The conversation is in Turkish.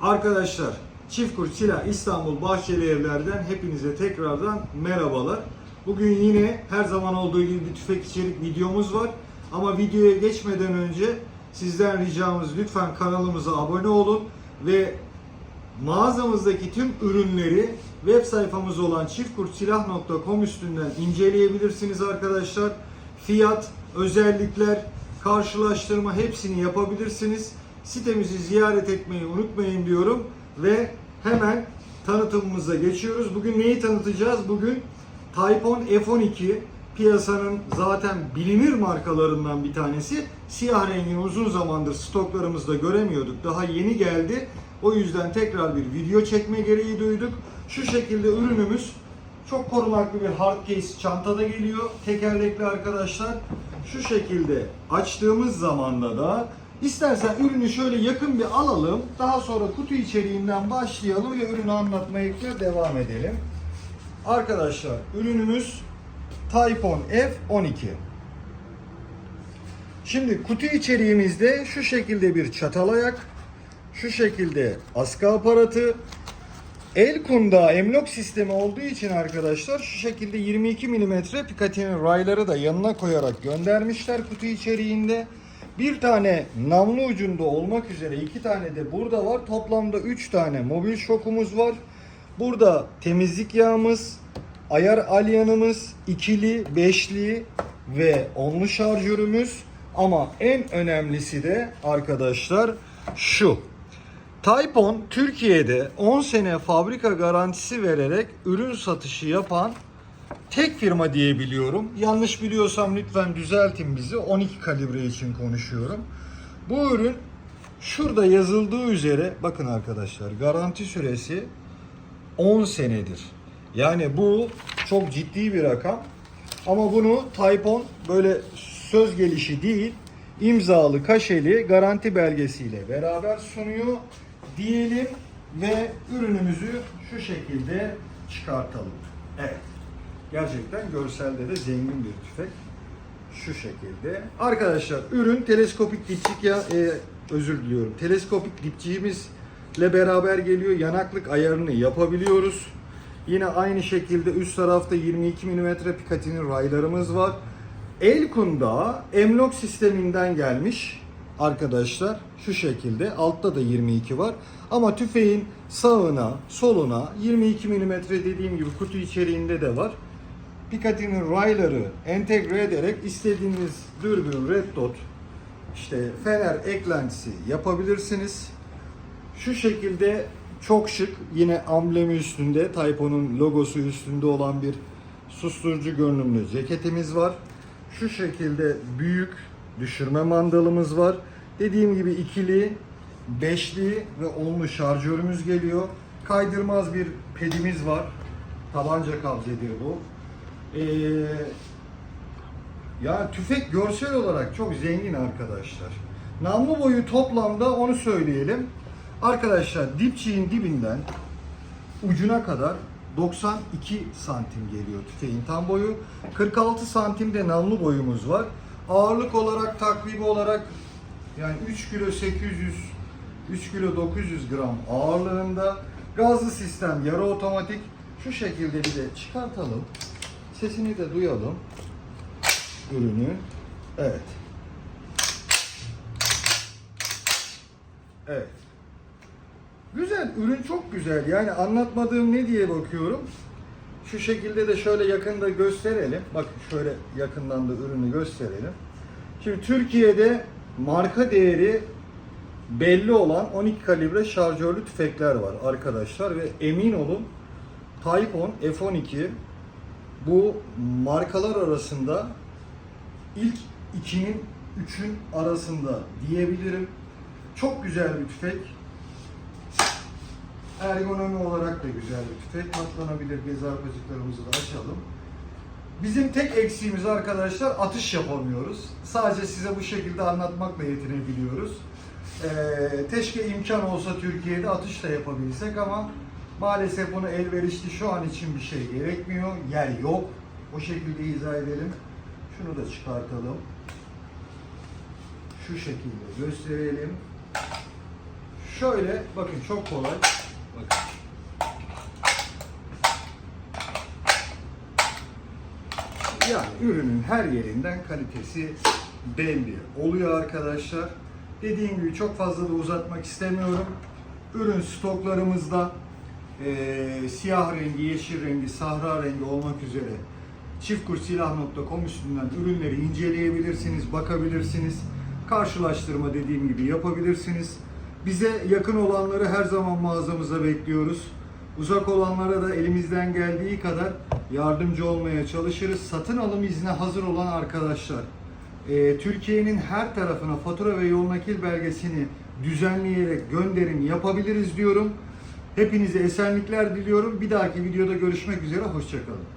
Arkadaşlar Çift Kurt Silah İstanbul Bahçeli Evler'den hepinize tekrardan merhabalar. Bugün yine her zaman olduğu gibi bir tüfek içerik videomuz var. Ama videoya geçmeden önce sizden ricamız lütfen kanalımıza abone olun ve mağazamızdaki tüm ürünleri web sayfamız olan çiftkurtsilah.com üstünden inceleyebilirsiniz arkadaşlar. Fiyat, özellikler, karşılaştırma hepsini yapabilirsiniz. Sitemizi ziyaret etmeyi unutmayın diyorum ve hemen tanıtımımıza geçiyoruz. Bugün neyi tanıtacağız? Bugün Taypon F12 piyasanın zaten bilinir markalarından bir tanesi. Siyah rengini uzun zamandır stoklarımızda göremiyorduk. Daha yeni geldi. O yüzden tekrar bir video çekme gereği duyduk. Şu şekilde ürünümüz çok korunaklı bir hard case çantada geliyor. Tekerlekli arkadaşlar. Şu şekilde açtığımız zamanda da istersen ürünü şöyle yakın bir alalım. Daha sonra kutu içeriğinden başlayalım ve ürünü anlatmaya devam edelim. Arkadaşlar ürünümüz Taypon F12. Şimdi kutu içeriğimizde şu şekilde bir çatal ayak, şu şekilde askı aparatı, el kunda emlok sistemi olduğu için arkadaşlar şu şekilde 22 mm Picatinny rayları da yanına koyarak göndermişler kutu içeriğinde. Bir tane namlu ucunda olmak üzere iki tane de burada var. Toplamda 3 tane mobil şokumuz var. Burada temizlik yağımız, ayar alyanımız, ikili, beşli ve onlu şarjörümüz. Ama en önemlisi de arkadaşlar şu. Taypon Türkiye'de 10 sene fabrika garantisi vererek ürün satışı yapan tek firma diye biliyorum. Yanlış biliyorsam lütfen düzeltin bizi. 12 kalibre için konuşuyorum. Bu ürün şurada yazıldığı üzere bakın arkadaşlar garanti süresi 10 senedir. Yani bu çok ciddi bir rakam. Ama bunu Taypon böyle söz gelişi değil, imzalı, kaşeli garanti belgesiyle beraber sunuyor diyelim ve ürünümüzü şu şekilde çıkartalım. Evet. Gerçekten görselde de zengin bir tüfek. Şu şekilde. Arkadaşlar ürün teleskopik dipçik ya e, özür diliyorum. Teleskopik dipçiğimizle beraber geliyor. Yanaklık ayarını yapabiliyoruz. Yine aynı şekilde üst tarafta 22 mm Picatinny raylarımız var. Elkunda emlok sisteminden gelmiş arkadaşlar şu şekilde altta da 22 var ama tüfeğin sağına soluna 22 mm dediğim gibi kutu içeriğinde de var. Picatinny rayları entegre ederek istediğiniz dürbün, red dot, işte fener eklentisi yapabilirsiniz. Şu şekilde çok şık yine amblemi üstünde Taypon'un logosu üstünde olan bir susturucu görünümlü ceketimiz var. Şu şekilde büyük düşürme mandalımız var. Dediğim gibi ikili, beşli ve onlu şarjörümüz geliyor. Kaydırmaz bir pedimiz var. Tabanca kabzedir bu. Ee, ya tüfek görsel olarak çok zengin arkadaşlar. Namlu boyu toplamda onu söyleyelim. Arkadaşlar dipçiğin dibinden ucuna kadar 92 santim geliyor tüfeğin tam boyu. 46 santimde namlu boyumuz var. Ağırlık olarak takribi olarak yani 3 kilo 800 3 kilo 900 gram ağırlığında gazlı sistem yarı otomatik şu şekilde bir de çıkartalım. Sesini de duyalım. Ürünü. Evet. Evet. Güzel, ürün çok güzel. Yani anlatmadığım ne diye bakıyorum. Şu şekilde de şöyle yakında gösterelim. Bak şöyle yakından da ürünü gösterelim. Şimdi Türkiye'de marka değeri belli olan 12 kalibre şarjörlü tüfekler var arkadaşlar ve emin olun Taypon F12 bu markalar arasında ilk ikinin üçün arasında diyebilirim. Çok güzel bir tüfek. Ergonomi olarak da güzel bir tüfek. Katlanabilir gezi arpacıklarımızı da açalım. Bizim tek eksiğimiz arkadaşlar atış yapamıyoruz. Sadece size bu şekilde anlatmakla yetinebiliyoruz. Ee, teşke imkan olsa Türkiye'de atış da yapabilsek ama maalesef bunu elverişli şu an için bir şey gerekmiyor. Yer yok. O şekilde izah edelim. Şunu da çıkartalım. Şu şekilde gösterelim. Şöyle bakın çok kolay. Bakın. Yani ürünün her yerinden kalitesi belli oluyor arkadaşlar. Dediğim gibi çok fazla da uzatmak istemiyorum. Ürün stoklarımızda eee, siyah rengi, yeşil rengi, sahra rengi olmak üzere çiftkursilah.com üstünden ürünleri inceleyebilirsiniz, bakabilirsiniz. Karşılaştırma dediğim gibi yapabilirsiniz. Bize yakın olanları her zaman mağazamıza bekliyoruz. Uzak olanlara da elimizden geldiği kadar yardımcı olmaya çalışırız. Satın alım izni hazır olan arkadaşlar, e, Türkiye'nin her tarafına fatura ve yol nakil belgesini düzenleyerek gönderim yapabiliriz diyorum. Hepinize esenlikler diliyorum. Bir dahaki videoda görüşmek üzere. Hoşçakalın.